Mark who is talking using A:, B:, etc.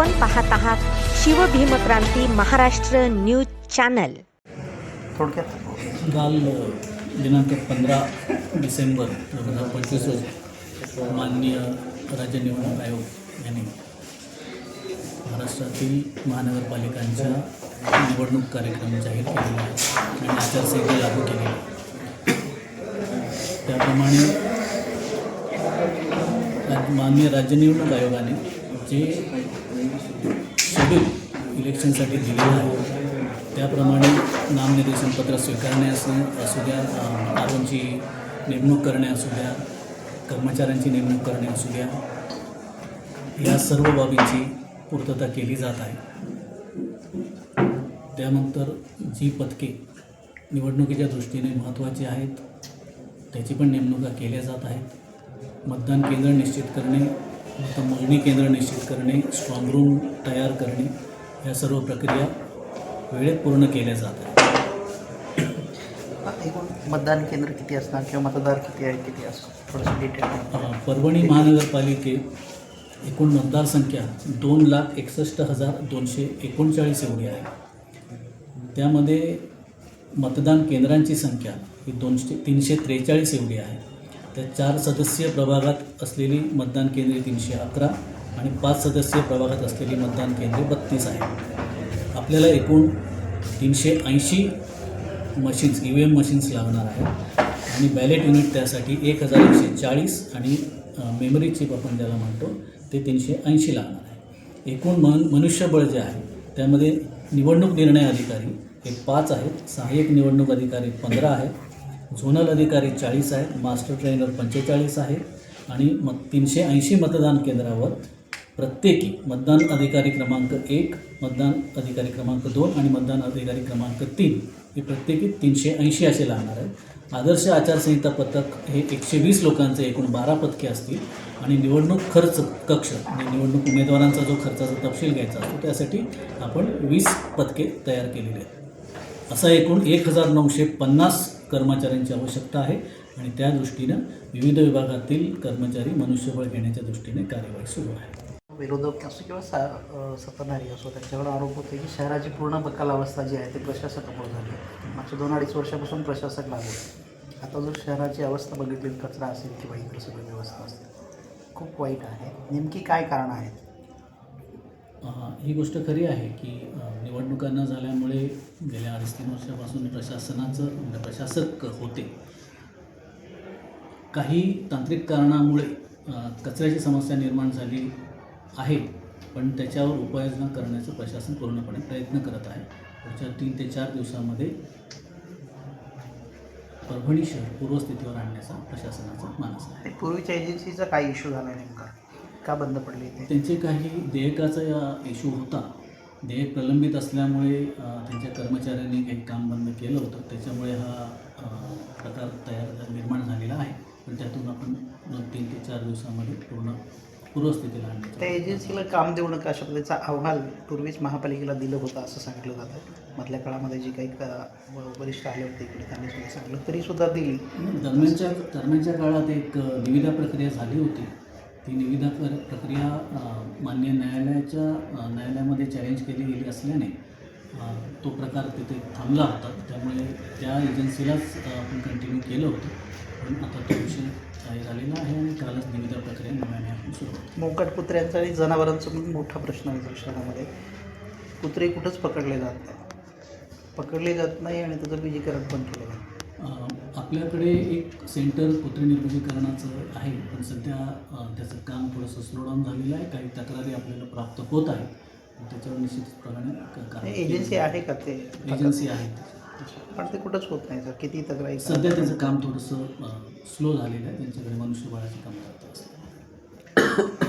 A: आपण पाहत आहात शिवभीमक्रांती महाराष्ट्र न्यूज चॅनल.
B: थोडक्यात.
C: काल दिनांक पंधरा डिसेंबर दोन हजार पंचवीस रोजी माननीय राज्य निवडणूक आयोग यांनी महाराष्ट्रातील महानगरपालिकांच्या निवडणूक कार्यक्रम जाहीर केलेले आहेत आणि आचारसंहिता लागू आहे. त्याप्रमाणे राज- माननीय राज्य निवडणूक आयोगाने जे शेड्यूल इलेक्शनसाठी दिलेलं आहे. त्याप्रमाणे नामनिर्देशन पत्र स्वीकारणे असू असू द्या मतदारांची नेमणूक करणे असू द्या कर्मचाऱ्यांची नेमणूक करणे असू द्या या सर्व बाबींची पूर्तता केली जात आहे. त्यानंतर जी पदके निवडणुकीच्या दृष्टीने महत्त्वाची आहेत त्याची पण नेमणुका केल्या जात आहेत. मतदान केंद्र निश्चित करणे मतमोजणी केंद्र निश्चित करणे स्ट्रॉंग रूम तयार करणे या सर्व प्रक्रिया वेळेत पूर्ण केल्या जात आहेत.
B: एकूण मतदान केंद्र किती असणार किंवा मतदार किती आहे किती असणार थोडंसं डिटेल
C: परभणी महानगरपालिकेत एकूण मतदारसंख्या दोन लाख एकसष्ट हजार दोनशे एकोणचाळीस एवढी आहे. त्यामध्ये मतदान केंद्रांची संख्या ही दोनशे तीनशे त्रेचाळीस एवढी आहे. त्या चार सदस्यीय प्रभागात असलेली मतदान केंद्रे तीनशे अकरा आणि पाच सदस्यीय प्रभागात असलेली मतदान केंद्रे बत्तीस आहेत. आपल्याला एकूण तीनशे ऐंशी machines E V M machines लागणार आहेत. आणि बॅलेट युनिट त्यासाठी एक हजार एकशे चाळीस आणि मेमरी चिप आपण ज्याला म्हणतो ते तीनशे ऐंशी लागणार आहे. एकूण मन मनुष्यबळ जे आहे त्यामध्ये निवडणूक निर्णय अधिकारी हे पाच आहेत. सहाय्यक निवडणूक अधिकारी पंधरा आहेत. झोनल अधिकारी चाळीस आहेत मास्टर ट्रेनर पंचेचाळीस आहेत आणि मग तीनशे ऐंशी मतदान केंद्रावर प्रत्येकी मतदान अधिकारी क्रमांक एक मतदान अधिकारी क्रमांक दोन आणि मतदान अधिकारी क्रमांक तीन हे प्रत्येकी तीनशे ऐंशी असे लागणार आहेत. आदर्श आचारसंहिता पथक हे एकशे वीस लोकांचे एकूण बारा पथके असतील आणि निवडणूक खर्च कक्ष म्हणजे निवडणूक उमेदवारांचा जो खर्चाचा तपशील घ्यायचा असतो त्यासाठी आपण वीस पथके तयार केलेली आहेत. असा एकूण एक हजार नऊशे पन्नास कर्मचाऱ्यांची आवश्यकता आहे आणि त्या दृष्टीनं विविध विभागातील कर्मचारी मनुष्यबळ घेण्याच्या दृष्टीने कार्यवाही सुरू आहे.
B: विरोधक असो किंवा सा सत्ताधारी असो त्यांच्याकडे आरोप होतो की शहराची पूर्ण बकाल अवस्था जी आहे ती प्रशासकामुळे झाली आहे. मागच्या दोन अडीच वर्षापासून प्रशासक लागू आता जर शहराची अवस्था बघितली कचरा असेल किंवा इतर सगळी व्यवस्था असेल खूप वाईट आहे. नेमकी काय कारणं आहेत?
C: ही गोष्ट खरी आहे की निवडणुका न झाल्यामुळे गेल्या अडीच तीन वर्षापासून प्रशासनाचं म्हणजे प्रशासक होते. काही तांत्रिक कारणामुळे कचऱ्याची समस्या निर्माण झाली आहे पण त्याच्यावर उपाययोजना करण्याचं प्रशासन पूर्णपणे प्रयत्न करत आहे. पुढच्या तीन ते चार दिवसामध्ये परभणी शहर पूर्वस्थितीवर आणण्याचा प्रशासनाचा मानस आहे.
B: पूर्वीच्या एजन्सीचा काय इश्यू झाला नेमका? का बंद पडली ते?
C: त्यांचे काही देयकाचा इश्यू होता. देयक प्रलंबित असल्यामुळे अ, त्यांच्या कर्मचाऱ्यांनी काही काम बंद केलं होतं. त्याच्यामुळे हा अ, प्रकार तयार निर्माण झालेला आहे. पण त्यातून आपण दोन तीन ते चार दिवसामध्ये पूर्ण पूर्वस्थितीला
B: त्या
C: आणण्याचा
B: एजन्सीला काम देऊ नका अशा पद्धतीचा अहवाल पूर्वीच महापालिकेला दिलं होतं असं सांगितलं जातं. मधल्या काळामध्ये जे काही क- वरिष्ठ आले होते इकडे त्यांनी सुद्धा सांगितलं तरीसुद्धा दिली
C: दरम्यानच्या दरम्यानच्या काळात एक अ, निविदा प्रक्रिया झाली होती. ती निविदा प्र प्रक्रिया मान्य न्यायालयाच्या न्यायालयामध्ये चॅलेंज केली गेली असल्याने तो प्रकार तिथे थांबला होता. त्यामुळे त्या एजन्सीलाच आपण कंटिन्यू केलं होतं. पण आता तो विषय जाहीर झालेला आहे आणि कालच निविदा प्रक्रिया नव्याने आपण सुरू
B: मोकट कुत्र्यांचा आणि जनावरांचा पण मोठा प्रश्न आहे शहरामध्ये कुत्रे कुठंच पकडले जात नाही. पकडले जात नाही आणि त्याचं बीजीकरण पण केलं जातं
C: आपल्याकडे एक सेंटर कुत्रे निर्बंधीकरणाचं आहे पण सध्या त्याचं काम थोडंसं स्लो डाऊन झालेलं आहे. काही तक्रारी आपल्याला प्राप्त होत आहेत त्याच्यावर केली
B: एजन्सी. आहे का ते?
C: एजन्सी आहे
B: पण ते कुठंच होत नाही सर. किती तक्रारी
C: सध्या त्याचं काम थोडंसं स्लो झालेलं आहे. त्यांच्याकडे मनुष्यबळाची कमतरता असते.